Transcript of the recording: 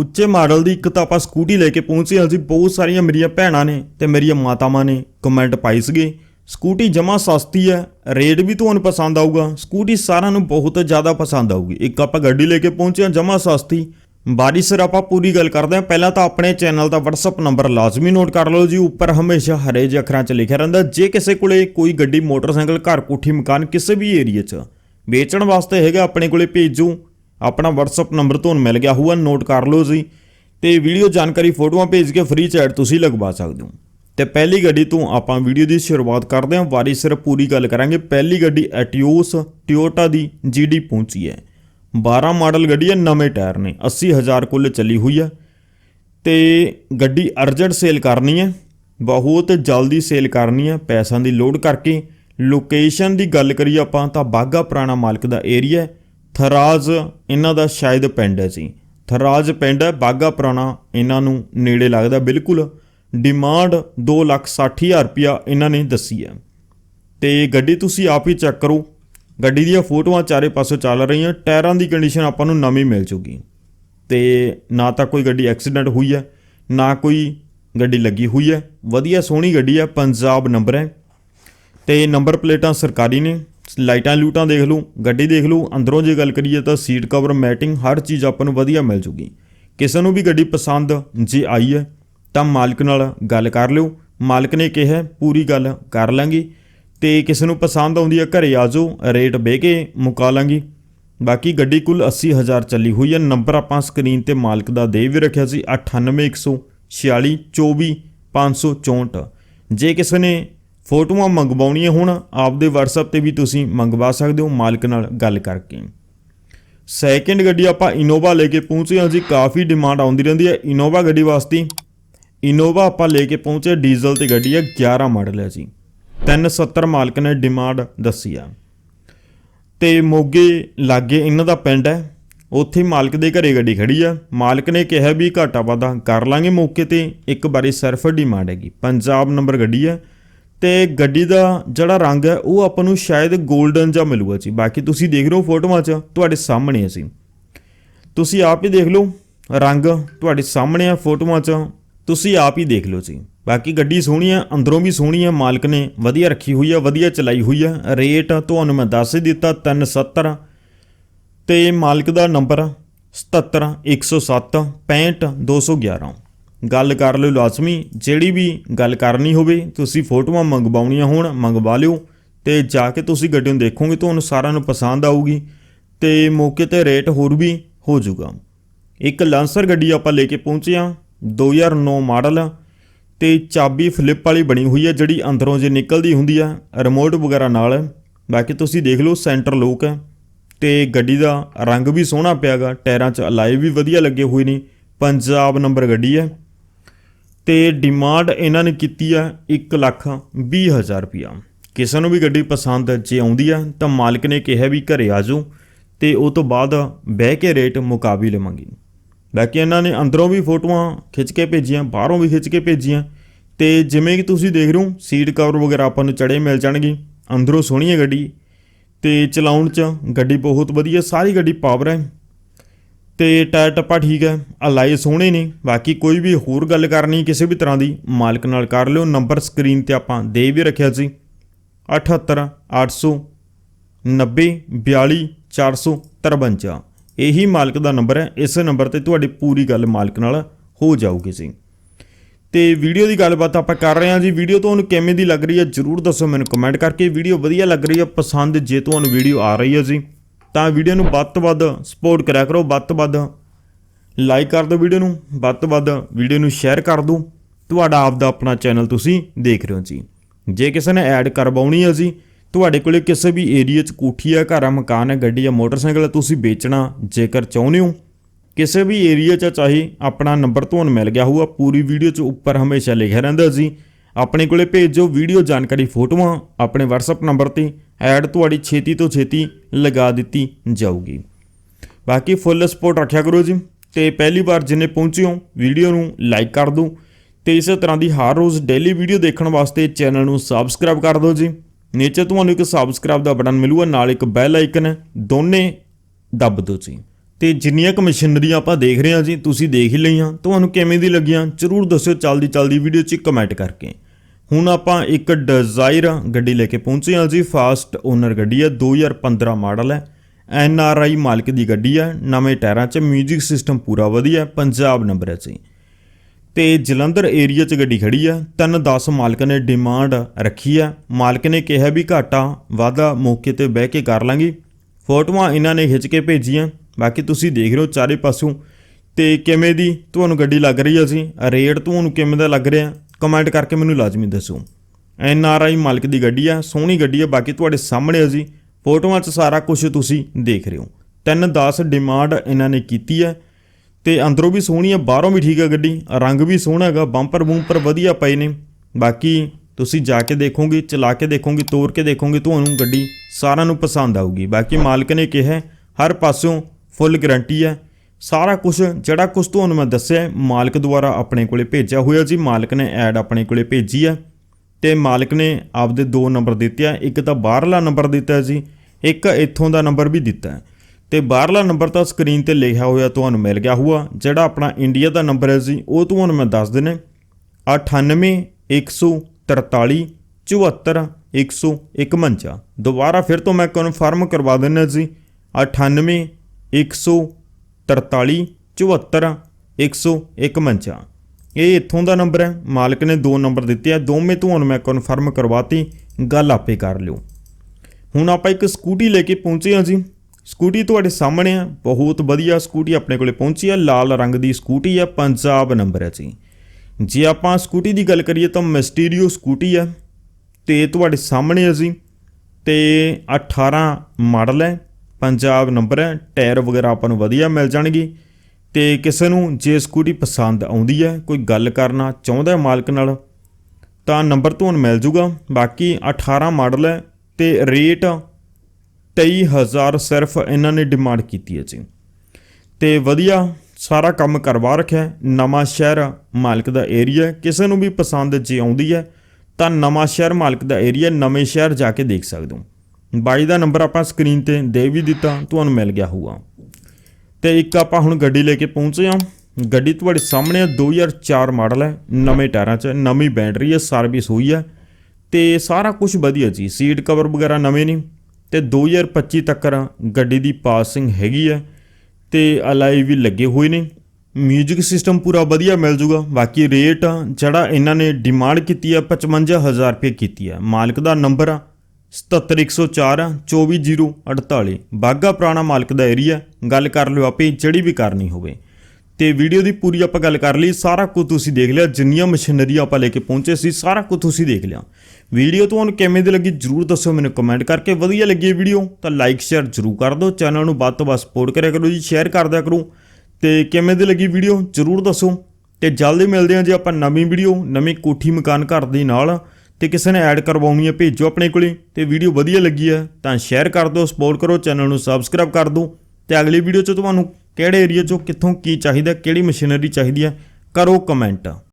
ਉੱਚੇ ਮਾਡਲ ਦੀ ਇੱਕ ਤਾਂ ਆਪਾਂ ਸਕੂਟੀ ਲੈ ਕੇ ਪਹੁੰਚੇ ਹਾਂ ਜੀ, ਬਹੁਤ ਸਾਰੀਆਂ ਮੇਰੀਆਂ ਭੈਣਾਂ ਨੇ ਤੇ ਮੇਰੀਆਂ ਮਾਤਾਵਾਂ ਨੇ ਕਮੈਂਟ ਪਾਈ ਸੀਗੇ। ਸਕੂਟੀ ਜਮਾ ਸਸਤੀ ਹੈ, ਰੇਟ ਵੀ ਤੁਹਾਨੂੰ ਪਸੰਦ ਆਊਗਾ, ਸਕੂਟੀ ਸਾਰਿਆਂ ਨੂੰ ਬਹੁਤ ਜ਼ਿਆਦਾ ਪਸੰਦ ਆਊਗੀ। ਇੱਕ ਆਪਾਂ ਗੱਡੀ ਲੈ ਕੇ ਪਹੁੰਚੇ ਹਾਂ, ਜਮਾ ਸਸਤੀ। ਬਾਰੀ ਸਰ, ਆਪਾਂ ਪੂਰੀ ਗੱਲ ਕਰਦੇ ਹਾਂ। ਪਹਿਲਾਂ ਤਾਂ ਆਪਣੇ ਚੈਨਲ ਦਾ WhatsApp ਨੰਬਰ ਲਾਜ਼ਮੀ ਨੋਟ ਕਰ ਲਓ ਜੀ, ਉੱਪਰ ਹਮੇਸ਼ਾ ਹਰੇ ਜਿਹੇ ਅੱਖਰਾਂ 'ਚ ਲਿਖਿਆ ਰਹਿੰਦਾ, ਜੇ ਕਿਸੇ ਕੋਲੇ ਕੋਈ ਗੱਡੀ, ਮੋਟਰਸਾਈਕਲ, ਘਰ, ਕੋਠੀ, ਮਕਾਨ, ਕਿਸੇ ਵੀ ਏਰੀਆ 'ਚ ਵੇਚਣ ਵਾਸਤੇ ਹੈਗਾ, ਆਪਣੇ ਕੋਲੇ ਭੇਜੋ। ਆਪਣਾ WhatsApp ਨੰਬਰ ਤੁਹਾਨੂੰ ਮਿਲ ਗਿਆ ਹੋਊਗਾ ਨੋਟ ਕਰ ਲਓ ਜੀ ਤੇ ਵੀਡੀਓ ਜਾਣਕਾਰੀ ਫੋਟੋਆਂ ਭੇਜ ਕੇ ਫ੍ਰੀ ਚੈਟ ਤੁਸੀਂ ਲਗਵਾ ਸਕਦੇ ਹੋ। ਤੇ ਪਹਿਲੀ ਗੱਡੀ ਤੋਂ ਆਪਾਂ ਵੀਡੀਓ ਦੀ ਸ਼ੁਰੂਆਤ ਕਰਦੇ ਹਾਂ, ਵਾਰੀ ਸਿਰ ਪੂਰੀ ਗੱਲ ਕਰਾਂਗੇ। ਪਹਿਲੀ ਗੱਡੀ ਐਟਿਓਸ ਟਿਓਟਾ ਦੀ ਜੀਡੀ ਪਹੁੰਚੀ ਹੈ। 12 ਮਾਡਲ ਗੱਡੀ ਹੈ, ਨਵੇਂ ਟਾਇਰ ਨੇ 80000 ਕੁੱਲ ਚੱਲੀ ਹੋਈ ਹੈ। ਤੇ ਗੱਡੀ ਅਰਜੈਂਟ ਸੇਲ ਕਰਨੀ ਹੈ, ਬਹੁਤ ਜਲਦੀ ਸੇਲ ਕਰਨੀ ਹੈ, ਪੈਸਿਆਂ ਦੀ ਲੋਡ ਕਰਕੇ। ਲੋਕੇਸ਼ਨ ਦੀ ਗੱਲ ਕਰੀਏ ਆਪਾਂ ਤਾਂ ਬਾਗਾ ਪੁਰਾਣਾ ਮਾਲਕ ਦਾ ਏਰੀਆ ਹੈ। ਥਰਾਜ ਇਹਨਾਂ ਦਾ ਸ਼ਾਇਦ ਪਿੰਡ ਹੈ ਜੀ। ਥਰਾਜ ਪਿੰਡ ਹੈ ਬਾਗਾ ਪੁਰਾਣਾ ਇਹਨਾਂ ਨੂੰ ਨੇੜੇ ਲੱਗਦਾ, ਬਿਲਕੁਲ। ਡਿਮਾਂਡ 260000 ਰੁਪਿਆ ਇਹਨਾਂ ਨੇ ਦੱਸੀ ਹੈ। ਤੇ ਗੱਡੀ ਤੁਸੀਂ ਆਪ ਹੀ ਚੈੱਕ ਕਰੋ। ਗੱਡੀ ਦੀਆਂ ਫੋਟੋਆਂ ਚਾਰੇ ਪਾਸੇ ਚੱਲ ਰਹੀਆਂ, ਟਾਇਰਾਂ ਦੀ ਕੰਡੀਸ਼ਨ ਆਪਾਂ ਨੂੰ ਨਵੀਂ ਮਿਲ ਜੂਗੀ। ਤੇ ਨਾ ਤਾਂ ਕੋਈ ਗੱਡੀ ਐਕਸੀਡੈਂਟ ਹੋਈ ਹੈ, ਨਾ ਕੋਈ ਗੱਡੀ ਲੱਗੀ ਹੋਈ ਹੈ। ਵਧੀਆ ਸੋਹਣੀ ਗੱਡੀ ਹੈ, ਪੰਜਾਬ ਨੰਬਰ ਹੈ। ਤੇ ਨੰਬਰ ਪਲੇਟਾਂ ਸਰਕਾਰੀ ਨੇ। ਲਾਈਟਾਂ ਲੂਟਾਂ ਦੇਖ ਲਓ ਗੱਡੀ ਦੇਖ ਲਓ ਅੰਦਰੋਂ ਜੇ ਗੱਲ ਕਰੀਏ ਤਾਂ ਸੀਟ ਕਵਰ, ਮੈਟਿੰਗ, ਹਰ ਚੀਜ਼ ਆਪਾਂ ਨੂੰ ਵਧੀਆ ਮਿਲ ਜੂਗੀ। ਕਿਸੇ ਨੂੰ ਵੀ ਗੱਡੀ ਪਸੰਦ ਜੇ ਆਈ ਹੈ, ਤਾਂ ਮਾਲਕ ਨਾਲ ਗੱਲ ਕਰ ਲਿਓ। ਮਾਲਕ ਨੇ ਕਿਹਾ, ਪੂਰੀ ਗੱਲ ਕਰ ਲਾਂਗੇ। ਤੇ ਕਿਸੇ ਨੂੰ ਪਸੰਦ ਆਉਂਦੀ ਹੈ, ਘਰੇ ਆ ਜਾਓ, ਰੇਟ ਬਹਿ ਕੇ ਮੁਕਾ ਲਾਂਗੇ। ਬਾਕੀ ਗੱਡੀ ਕੁੱਲ 80000 ਚੱਲੀ ਹੋਈ ਹੈ। ਨੰਬਰ ਆਪਾਂ ਸਕਰੀਨ ਤੇ ਮਾਲਕ ਦਾ ਦੇ ਵੀ ਰੱਖਿਆ ਸੀ 98146 24564 ਜੇ ਕਿਸੇ ਨੇ ਫੋਟੋਆਂ ਮੰਗਵਾਉਣੀਆਂ ਹੋਣ, ਆਪਦੇ WhatsApp ਤੇ ਵੀ ਤੁਸੀਂ ਮੰਗਵਾ ਸਕਦੇ ਹੋ ਮਾਲਕ ਨਾਲ ਗੱਲ ਕਰਕੇ। ਸੈਕਿੰਡ ਗੱਡੀ ਆਪਾਂ ਇਨੋਵਾ ਲੈ ਕੇ ਪਹੁੰਚੇ ਹਾਂ ਜੀ, ਕਾਫੀ ਡਿਮਾਂਡ ਆਉਂਦੀ ਰਹਿੰਦੀ ਹੈ ਇਨੋਵਾ ਗੱਡੀ ਵਾਸਤੇ। ਇਨੋਵਾ ਆਪਾਂ ਲੈ ਕੇ ਪਹੁੰਚੇ ਡੀਜ਼ਲ ਤੇ ਗੱਡੀ ਹੈ 11 ਮਾਡਲ ਹੈ ਜੀ। 370 ਮਾਲਕ ਨੇ ਡਿਮਾਂਡ ਦੱਸੀ ਆ। ਤੇ ਮੋਗੇ ਲਾਗੇ ਇਹਨਾਂ ਦਾ ਪਿੰਡ ਹੈ, ਉੱਥੇ ਮਾਲਕ ਦੇ ਘਰੇ ਗੱਡੀ ਖੜੀ ਆ। ਮਾਲਕ ਨੇ ਕਿਹਾ ਵੀ ਘਾਟਾ ਵਾਧਾ ਕਰ ਲਾਂਗੇ ਮੌਕੇ ਤੇ, ਇੱਕ ਵਾਰੀ ਸਿਰਫ ਡਿਮਾਂਡ ਹੈਗੀ। ਪੰਜਾਬ ਨੰਬਰ ਗੱਡੀ ਹੈ ਤੇ ਗੱਡੀ ਦਾ ਜਿਹੜਾ ਰੰਗ ਹੈ, ਉਹ ਆਪਾਂ ਨੂੰ ਸ਼ਾਇਦ 골ਡਨ ਜਾਂ ਮਿਲੂਗਾ ਜੀ। ਬਾਕੀ ਤੁਸੀਂ ਦੇਖ ਰਹੇ ਹੋ ਫੋਟੋਆਂ 'ਚ, ਤੁਹਾਡੇ ਸਾਹਮਣੇ ਅਸੀਂ। ਤੁਸੀਂ ਆਪ ਹੀ ਦੇਖ ਲਓ ਰੰਗ, ਤੁਹਾਡੇ ਸਾਹਮਣੇ ਆ ਫੋਟੋਆਂ 'ਚ। ਤੁਸੀਂ ਆਪ ਹੀ ਦੇਖ ਲਓ ਜੀ। ਬਾਕੀ ਗੱਡੀ ਸੋਹਣੀ ਆ ਅੰਦਰੋਂ ਵੀ ਸੋਹਣੀ ਆ ਮਾਲਕ ਨੇ ਵਧੀਆ ਰੱਖੀ ਹੋਈ ਆ ਵਧੀਆ ਚਲਾਈ ਹੋਈ ਆ ਰੇਟ ਤੁਹਾਨੂੰ ਮੈਂ ਦੱਸ ਹੀ ਦਿੱਤਾ 370 ਤੇ ਮਾਲਕ ਦਾ ਨੰਬਰ 77 107 65 211 ਗੱਲ ਕਰ ਲਿਓ ਲਾਜ਼ਮੀ, ਜਿਹੜੀ ਵੀ ਗੱਲ ਕਰਨੀ ਹੋਵੇ, ਤੁਸੀਂ ਫੋਟੋਆਂ ਮੰਗਵਾਉਣੀਆਂ ਹੋਣ, ਮੰਗਵਾ ਲਿਓ ਤੇ ਜਾ ਕੇ ਤੁਸੀਂ ਗੱਡੀ ਨੂੰ ਦੇਖੋਗੇ ਤੁਹਾਨੂੰ ਸਾਰਿਆਂ ਨੂੰ ਪਸੰਦ ਆਊਗੀ ਤੇ ਮੌਕੇ ਤੇ ਰੇਟ ਹੋਰ ਵੀ ਹੋ ਜਾਊਗਾ। ਇੱਕ ਲਾਂਸਰ ਗੱਡੀ ਆਪਾਂ ਲੈ ਕੇ ਪਹੁੰਚੇ ਹਾਂ 2009 ਮਾਡਲ ਆ ਤੇ ਚਾਬੀ ਫਲਿੱਪ ਵਾਲੀ ਬਣੀ ਹੋਈ ਹੈ, ਜਿਹੜੀ ਅੰਦਰੋਂ ਜੇ ਨਿਕਲਦੀ ਹੁੰਦੀ ਆ ਰਿਮੋਟ ਵਗੈਰਾ ਨਾਲ। ਬਾਕੀ ਤੁਸੀਂ ਦੇਖ ਲਓ ਸੈਂਟਰ ਲੋਕ ਹੈ ਤੇ ਗੱਡੀ ਦਾ ਰੰਗ ਵੀ ਸੋਹਣਾ ਪਿਆਗਾ ਟਾਇਰਾਂ 'ਚ ਅਲਾਈ ਵੀ ਵਧੀਆ ਲੱਗੇ ਹੋਏ ਨੇ, ਪੰਜਾਬ ਨੰਬਰ ਗੱਡੀ ਹੈ। ਤੇ ਡਿਮਾਂਡ ਇਹਨਾਂ ਨੇ ਕੀਤੀ ਆ 1 ਲੱਖ 20 ਹਜ਼ਾਰ ਰੁਪਿਆ ਕਿਸੇ ਨੂੰ ਵੀ ਗੱਡੀ ਪਸੰਦ ਜੇ ਆਉਂਦੀ ਆ, ਤਾਂ ਮਾਲਕ ਨੇ ਕਿਹਾ ਵੀ ਘਰੇ ਆ ਜਾਓ ਤੇ ਉਹ ਤੋਂ ਬਾਅਦ ਬਹਿ ਕੇ ਰੇਟ ਮੁਕਾ ਵੀ ਲਵਾਂਗੇ। ਬਾਕੀ ਇਹਨਾਂ ਨੇ ਅੰਦਰੋਂ ਵੀ ਫੋਟੋਆਂ ਖਿੱਚ ਕੇ ਭੇਜੀਆਂ, ਬਾਹਰੋਂ ਵੀ ਖਿੱਚ ਕੇ ਭੇਜੀਆਂ ਤੇ ਜਿਵੇਂ ਕਿ ਤੁਸੀਂ ਦੇਖ ਰਹੇ ਹੋ, ਸੀਟ ਕਵਰ ਵਗੈਰਾ ਆਪਾਂ ਨੂੰ ਚੜੇ ਮਿਲ ਜਾਣਗੇ, ਅੰਦਰੋਂ ਸੋਹਣੀ ਹੈ ਗੱਡੀ ਤੇ ਚਲਾਉਣ 'ਚ ਗੱਡੀ ਬਹੁਤ ਵਧੀਆ, ਸਾਰੀ ਗੱਡੀ ਪਾਵਰ ਹੈ। ਤੇ ਟਾਇਰ ਟੱਪਾ ਠੀਕ ਹੈ ਅਲਾਈ ਸੋਹਣੇ ਨੇ। ਬਾਕੀ ਕੋਈ ਵੀ ਹੋਰ ਗੱਲ ਕਰਨੀ ਕਿਸੇ ਵੀ ਤਰ੍ਹਾਂ ਦੀ, ਮਾਲਕ ਨਾਲ ਕਰ ਲਿਓ। ਨੰਬਰ ਸਕਰੀਨ ਤੇ ਆਪਾਂ ਦੇ ਵੀ ਰੱਖਿਆ ਸੀ। 78 800 90 42 453 ਇਹੀ ਮਾਲਕ ਦਾ ਨੰਬਰ ਹੈ। ਇਸ ਨੰਬਰ ਤੇ ਤੁਹਾਡੀ ਪੂਰੀ ਗੱਲ ਮਾਲਕ ਨਾਲ ਹੋ ਜਾਊਗੀ ਜੀ ਤੇ ਵੀਡੀਓ ਦੀ ਗੱਲਬਾਤ ਆਪਾਂ ਕਰ ਰਹੇ ਹਾਂ ਜੀ। ਵੀਡੀਓ ਤੁਹਾਨੂੰ ਕਿਵੇਂ ਦੀ ਲੱਗ ਰਹੀ ਹੈ, ਜਰੂਰ ਦੱਸੋ ਮੈਨੂੰ ਕਮੈਂਟ ਕਰਕੇ। ਵੀਡੀਓ ਵਧੀਆ ਲੱਗ ਰਹੀ ਹੈ, ਪਸੰਦ ਜੇ ਤੁਹਾਨੂੰ ਵੀਡੀਓ ਆ ਰਹੀ ਹੈ ਜੀ। ਤਾਂ ਵੀਡੀਓ ਨੂੰ ਵੱਧ ਤੋਂ ਵੱਧ ਸਪੋਰਟ ਕਰਿਆ ਕਰੋ, ਵੱਧ ਤੋਂ ਵੱਧ ਲਾਈਕ ਕਰ ਦਿਓ ਵੀਡੀਓ ਨੂੰ, ਵੱਧ ਤੋਂ ਵੱਧ ਵੀਡੀਓ ਨੂੰ ਸ਼ੇਅਰ ਕਰ ਦਿਓ ਤੁਹਾਡਾ ਆਪ ਦਾ ਆਪਣਾ ਚੈਨਲ ਤੁਸੀਂ ਦੇਖ ਰਹੇ ਹੋ ਜੀ। ਜੇ ਕਿਸੇ ਨੇ ਐਡ ਕਰਵਾਉਣੀ ਹੈ ਜੀ, ਤੁਹਾਡੇ ਕੋਲੇ ਕਿਸੇ ਵੀ ਏਰੀਆ 'ਚ ਕੋਠੀ ਹੈ ਘਰ ਹੈ ਮਕਾਨ ਹੈ ਗੱਡੀ ਹੈ ਮੋਟਰਸਾਈਕਲ ਹੈ ਤੁਸੀਂ ਵੇਚਣਾ ਜੇਕਰ ਚਾਹੁੰਦੇ ਹੋ, ਕਿਸੇ ਵੀ ਏਰੀਆ 'ਚ ਚਾਹੇ ਆਪਣਾ ਨੰਬਰ ਤੁਹਾਨੂੰ ਮਿਲ ਗਿਆ ਹੋਊਗਾ, ਪੂਰੀ ਵੀਡੀਓ 'ਚ ਉੱਪਰ ਹਮੇਸ਼ਾ ਲਿਖਿਆ ਰਹਿੰਦਾ ਜੀ। ਆਪਣੇ ਕੋਲੇ ਭੇਜੋ ਵੀਡੀਓ ਜਾਣਕਾਰੀ ਫੋਟੋਆਂ, ਆਪਣੇ WhatsApp ਨੰਬਰ ਤੇ ਐਡ ਤੁਹਾਡੀ ਛੇਤੀ ਤੋਂ ਛੇਤੀ ਲਗਾ ਦਿੱਤੀ ਜਾਊਗੀ। ਬਾਕੀ ਫੁੱਲ ਸਪੋਰਟ ਰੱਖਿਆ ਕਰੋ ਜੀ ਤੇ ਪਹਿਲੀ ਵਾਰ ਜਿੰਨੇ ਪਹੁੰਚੇ ਹੋ, ਵੀਡੀਓ ਨੂੰ ਲਾਈਕ ਕਰ ਦਿਓ ਤੇ ਇਸੇ ਤਰ੍ਹਾਂ ਦੀ ਹਰ ਰੋਜ਼ ਡੇਲੀ ਵੀਡੀਓ ਦੇਖਣ ਵਾਸਤੇ ਚੈਨਲ ਨੂੰ ਸਬਸਕ੍ਰਾਈਬ ਕਰ ਦਿਓ ਜੀ। ਨੀਚੇ ਤੁਹਾਨੂੰ ਇੱਕ ਸਬਸਕ੍ਰਾਈਬ ਦਾ ਬਟਨ ਮਿਲੂਗਾ, ਨਾਲ ਇੱਕ ਬੈਲ ਆਈਕਨ ਹੈ ਦੋਨੇ ਦੱਬ ਦਿਓ ਜੀ। ਤੇ ਜਿੰਨੀਆਂ ਕੁ ਮਸ਼ੀਨਰੀਆਂ ਆਪਾਂ ਦੇਖ ਰਹੇ ਹਾਂ ਜੀ, ਤੁਸੀਂ ਦੇਖ ਹੀ ਲਈਆਂ। ਤੁਹਾਨੂੰ ਕਿਵੇਂ ਦੀ ਲੱਗੀਆਂ? ਜਰੂਰ ਦੱਸਿਓ, ਚੱਲਦੀ ਚੱਲਦੀ ਵੀਡੀਓ 'ਚ ਕਮੈਂਟ ਕਰਕੇ। ਹੁਣ ਆਪਾਂ ਇੱਕ ਡਿਜ਼ਾਇਰ ਗੱਡੀ ਲੈ ਕੇ ਪਹੁੰਚੇ ਹਾਂ ਜੀ ਫਾਸਟ ਓਨਰ ਗੱਡੀ ਹੈ 2015 ਮਾਡਲ ਹੈ। ਐਨ ਆਰ ਆਈ ਮਾਲਕ ਦੀ ਗੱਡੀ ਹੈ, ਨਵੇਂ ਟਾਇਰਾਂ 'ਚ 뮤직 ਸਿਸਟਮ ਪੂਰਾ ਵਧੀਆ ਪੰਜਾਬ ਨੰਬਰ ਹੈ ਜੀ। ਤੇ ਜਲੰਧਰ ਏਰੀਆ 'ਚ ਗੱਡੀ ਖੜੀ ਆ 310 ਮਾਲਕ ਨੇ ਡਿਮਾਂਡ ਰੱਖੀ ਆ ਮਾਲਕ ਨੇ ਕਿਹਾ ਵੀ ਘਾਟਾ ਵਾਧਾ ਮੌਕੇ ਤੇ ਬਹਿ ਕੇ ਕਰ ਲਾਂਗੇ। ਫੋਟੋਆਂ ਇਹਨਾਂ ਨੇ ਖਿੱਚ ਕੇ ਭੇਜੀਆਂ। ਬਾਕੀ ਤੁਸੀਂ ਦੇਖ ਰਹੇ ਹੋ ਚਾਰੇ ਪਾਸੋਂ ਤੇ ਕਿਵੇਂ ਦੀ ਤੁਹਾਨੂੰ ਗੱਡੀ ਲੱਗ ਰਹੀ ਹੈ ਜੀ ਰੇਟ ਤੁਹਾਨੂੰ ਕਿਵੇਂ ਦਾ ਲੱਗ ਰਿਹਾ? ਕਮੈਂਟ ਕਰਕੇ ਮੈਨੂੰ ਲਾਜ਼ਮੀ ਦੱਸੋ। ਐਨ ਆਰ ਆਈ ਮਾਲਕ ਦੀ ਗੱਡੀ ਆ, ਸੋਹਣੀ ਗੱਡੀ ਆ, ਬਾਕੀ ਤੁਹਾਡੇ ਸਾਹਮਣੇ ਅਸੀਂ ਫੋਟੋਆਂ 'ਚ ਸਾਰਾ ਕੁਝ ਤੁਸੀਂ ਦੇਖ ਰਹੇ ਹੋ। 310 ਡਿਮਾਂਡ ਇਹਨਾਂ ਨੇ ਕੀਤੀ ਹੈ ਤੇ ਅੰਦਰੋਂ ਵੀ ਸੋਹਣੀ ਆ, ਬਾਹਰੋਂ ਵੀ ਠੀਕ ਆ ਗੱਡੀ। ਰੰਗ ਵੀ ਸੋਹਣਾ ਹੈਗਾ ਬੰਪਰ ਬੂੰਪਰ ਵਧੀਆ ਪਏ ਨੇ। ਬਾਕੀ ਤੁਸੀਂ ਜਾ ਕੇ ਦੇਖੋਗੇ, ਚਲਾ ਕੇ ਦੇਖੋਗੇ ਤੋੜ ਕੇ ਦੇਖੋਗੇ, ਤੁਹਾਨੂੰ ਗੱਡੀ ਸਾਰਿਆਂ ਨੂੰ ਪਸੰਦ ਆਊਗੀ। ਬਾਕੀ ਮਾਲਕ ਨੇ ਕਿਹਾ, ਹਰ ਪਾਸਿਓਂ ਫੁੱਲ ਗਾਰੰਟੀ ਹੈ। ਸਾਰਾ ਕੁਝ ਜਿਹੜਾ ਕੁਝ ਤੁਹਾਨੂੰ ਮੈਂ ਦੱਸਿਆ, ਮਾਲਕ ਦੁਆਰਾ ਆਪਣੇ ਕੋਲੇ ਭੇਜਿਆ ਹੋਇਆ ਜੀ। ਮਾਲਕ ਨੇ ਐਡ ਆਪਣੇ ਕੋਲੇ ਭੇਜੀ ਹੈ। ਤੇ ਮਾਲਕ ਨੇ ਆਪਦੇ ਦੋ ਨੰਬਰ ਦਿੱਤੇ ਆ। ਇੱਕ ਤਾਂ ਬਾਹਰਲਾ ਨੰਬਰ ਦਿੱਤਾ ਜੀ, ਇੱਕ ਇੱਥੋਂ ਦਾ ਨੰਬਰ ਵੀ ਦਿੱਤਾ। ਹੈ ਤੇ ਬਾਹਰਲਾ ਨੰਬਰ ਤਾਂ ਸਕਰੀਨ ਤੇ ਲਿਖਿਆ ਹੋਇਆ ਤੁਹਾਨੂੰ ਮਿਲ ਗਿਆ ਹੋਊਗਾ। ਜਿਹੜਾ ਆਪਣਾ ਇੰਡੀਆ ਦਾ ਨੰਬਰ ਹੈ ਜੀ, ਉਹ ਤੁਹਾਨੂੰ ਮੈਂ ਦੱਸ ਦਿੰਨੇ 98 143 74 151 ਦੁਬਾਰਾ ਫਿਰ ਤੋਂ ਮੈਂ ਕਨਫਰਮ ਕਰਵਾ ਦਿੰਨਾ ਜੀ। 98 143 74 151 ਇਹ ਇੱਥੋਂ ਦਾ ਨੰਬਰ ਹੈ। ਮਾਲਕ ਨੇ ਦੋ ਨੰਬਰ ਦਿੱਤੇ ਆ। ਦੋਵੇਂ ਤੁਹਾਨੂੰ ਮੈਂ ਕਨਫਰਮ ਕਰਵਾਤੀ। ਗੱਲ ਆਪੇ ਕਰ ਲਿਓ। ਹੁਣ ਆਪਾਂ ਇੱਕ ਸਕੂਟੀ ਲੈ ਕੇ ਪਹੁੰਚੇ ਹਾਂ ਜੀ। ਸਕੂਟੀ ਤੁਹਾਡੇ ਸਾਹਮਣੇ ਆ। ਬਹੁਤ ਵਧੀਆ ਸਕੂਟੀ ਆਪਣੇ ਕੋਲੇ ਪਹੁੰਚੀ ਆ। ਲਾਲ ਰੰਗ ਦੀ ਸਕੂਟੀ ਆ। ਪੰਜਾਬ ਨੰਬਰ ਹੈ ਜੀ। ਜੇ ਆਪਾਂ ਸਕੂਟੀ ਦੀ ਗੱਲ ਕਰੀਏ ਤਾਂ ਮਿਸਟੀਰੀਓ ਸਕੂਟੀ ਆ। ਤੇ ਤੁਹਾਡੇ ਸਾਹਮਣੇ ਆ ਜੀ। ਤੇ 18 ਮਾਡਲ ਹੈ। ਪੰਜਾਬ ਨੰਬਰ ਹੈ, ਟਾਇਰ ਵਗੈਰਾ ਆਪਾਂ ਨੂੰ ਵਧੀਆ ਮਿਲ ਜਾਣਗੇ। ਤੇ ਕਿਸੇ ਨੂੰ ਜੇ ਸਕੂਟੀ ਪਸੰਦ ਆਉਂਦੀ ਹੈ, ਕੋਈ ਗੱਲ ਕਰਨਾ ਚਾਹੁੰਦਾ ਹੈ ਮਾਲਕ ਨਾਲ, ਤਾਂ ਨੰਬਰ ਤੁਹਾਨੂੰ ਮਿਲ ਜੂਗਾ। ਬਾਕੀ 18 ਮਾਡਲ ਹੈ ਤੇ ਰੇਟ 23000 ਸਿਰਫ ਇਹਨਾਂ ਨੇ ਡਿਮਾਂਡ ਕੀਤੀ ਹੈ ਜੀ। ਤੇ ਵਧੀਆ ਸਾਰਾ ਕੰਮ ਕਰਵਾ ਰੱਖਿਆ ਨਵਾਂ ਸ਼ਹਿਰ ਮਾਲਕ ਦਾ ਏਰੀਆ ਕਿਸੇ ਨੂੰ ਵੀ ਪਸੰਦ ਜੇ ਆਉਂਦੀ ਹੈ, ਤਾਂ ਨਵਾਂ ਸ਼ਹਿਰ ਮਾਲਕ ਦਾ ਏਰੀਆ, ਨਵੇਂ ਸ਼ਹਿਰ ਜਾ ਕੇ ਦੇਖ ਸਕਦੇ ਹੋ। ਬਾਈ ਦਾ ਨੰਬਰ ਆਪਾਂ ਸਕਰੀਨ ਤੇ ਦੇ ਵੀ ਦਿੱਤਾ, ਤੁਹਾਨੂੰ ਮਿਲ ਗਿਆ ਹੋਊਗਾ। ਤੇ ਇੱਕ ਆਪਾਂ ਹੁਣ ਗੱਡੀ ਲੈ ਕੇ ਪਹੁੰਚੇ ਹਾਂ। ਗੱਡੀ ਤੁਹਾਡੇ ਸਾਹਮਣੇ ਆ 2004 ਮਾਡਲ ਹੈ, ਨਵੇਂ ਟਾਇਰਾਂ 'ਚ, ਨਵੀਂ ਬੈਟਰੀ ਹੈ ਸਰਵਿਸ ਹੋਈ ਹੈ। ਤੇ ਸਾਰਾ ਕੁਝ ਵਧੀਆ ਜੀ ਸੀਟ ਕਵਰ ਵਗੈਰਾ ਨਵੇਂ ਨੇ। ਤੇ 2025 ਤੱਕ ਗੱਡੀ ਦੀ ਪਾਸਿੰਗ ਹੈਗੀ ਹੈ। ਤੇ ਅਲਾਈ ਵੀ ਲੱਗੇ ਹੋਏ ਨੇ। ਮਿਊਜ਼ਿਕ ਸਿਸਟਮ ਪੂਰਾ ਵਧੀਆ ਮਿਲ ਜੂਗਾ। ਬਾਕੀ ਰੇਟ ਜਿਹੜਾ ਇਹਨਾਂ ਨੇ ਡਿਮਾਂਡ ਕੀਤੀ ਹੈ 55000 ਰੁਪਏ ਕੀਤੀ ਹੈ ਮਾਲਕ ਦਾ ਨੰਬਰ ਆ 77104 24048 ਬਾਗਾ ਪੁਰਾਣਾ ਮਾਲਕ ਦਾ ਏਰੀਆ, ਗੱਲ ਕਰ ਲਿਓ ਆਪੇ, ਜਿਹੜੀ ਵੀ ਕਰਨੀ ਹੋਵੇ। ਤੇ ਵੀਡੀਓ ਦੀ ਪੂਰੀ ਆਪਾਂ ਗੱਲ ਕਰ ਲਈ, ਸਾਰਾ ਕੁਝ ਤੁਸੀਂ ਦੇਖ ਲਿਆ, ਜਿੰਨੀਆਂ ਮਸ਼ੀਨਰੀ ਆਪਾਂ ਲੈ ਕੇ ਪਹੁੰਚੇ ਸੀ, ਸਾਰਾ ਕੁਝ ਤੁਸੀਂ ਦੇਖ ਲਿਆ। ਵੀਡੀਓ ਤੁਹਾਨੂੰ ਕਿਵੇਂ ਦੀ ਲੱਗੀ, ਜਰੂਰ ਦੱਸੋ ਮੈਨੂੰ ਕਮੈਂਟ ਕਰਕੇ। ਵਧੀਆ ਲੱਗੀ ਵੀਡੀਓ, ਤਾਂ ਲਾਈਕ ਸ਼ੇਅਰ ਜਰੂਰ ਕਰ ਦਿਓ। ਚੈਨਲ ਨੂੰ ਵੱਧ ਤੋਂ ਵੱਧ ਸਪੋਰਟ ਕਰਿਆ ਕਰੋ ਜੀ ਸ਼ੇਅਰ ਕਰਦਿਆ ਕਰੋ। ਤੇ ਕਿਵੇਂ ਦੀ ਲੱਗੀ ਵੀਡੀਓ, ਜਰੂਰ ਦੱਸੋ। ਤੇ ਜਲਦੀ ਮਿਲਦੇ ਹਾਂ ਜੀ ਆਪਾਂ ਨਵੀਂ ਵੀਡੀਓ, ਨਵੀਂ ਕੋਠੀ ਮਕਾਨ ਘਰ ਦੇ ਨਾਲ। ਤੇ ਕਿਸੇ ਨੇ ਐਡ ਕਰਵਾਉਣੀ ਹੈ, ਭੇਜੋ ਆਪਣੇ ਕੋਲੇ। ਤੇ ਵੀਡੀਓ ਵਧੀਆ ਲੱਗੀ ਹੈ, ਤਾਂ ਸ਼ੇਅਰ ਕਰ ਦਿਓ ਸਪੋਰਟ ਕਰੋ ਚੈਨਲ ਨੂੰ ਸਬਸਕ੍ਰਾਈਬ ਕਰ ਦਿਓ। ਤੇ ਅਗਲੀ ਵੀਡੀਓ 'ਚ ਤੁਹਾਨੂੰ ਕਿਹੜੇ ਏਰੀਆ 'ਚੋਂ ਕਿੱਥੋਂ ਕੀ ਚਾਹੀਦਾ, ਕਿਹੜੀ ਮਸ਼ੀਨਰੀ ਚਾਹੀਦੀ ਹੈ, ਕਰੋ ਕਮੈਂਟ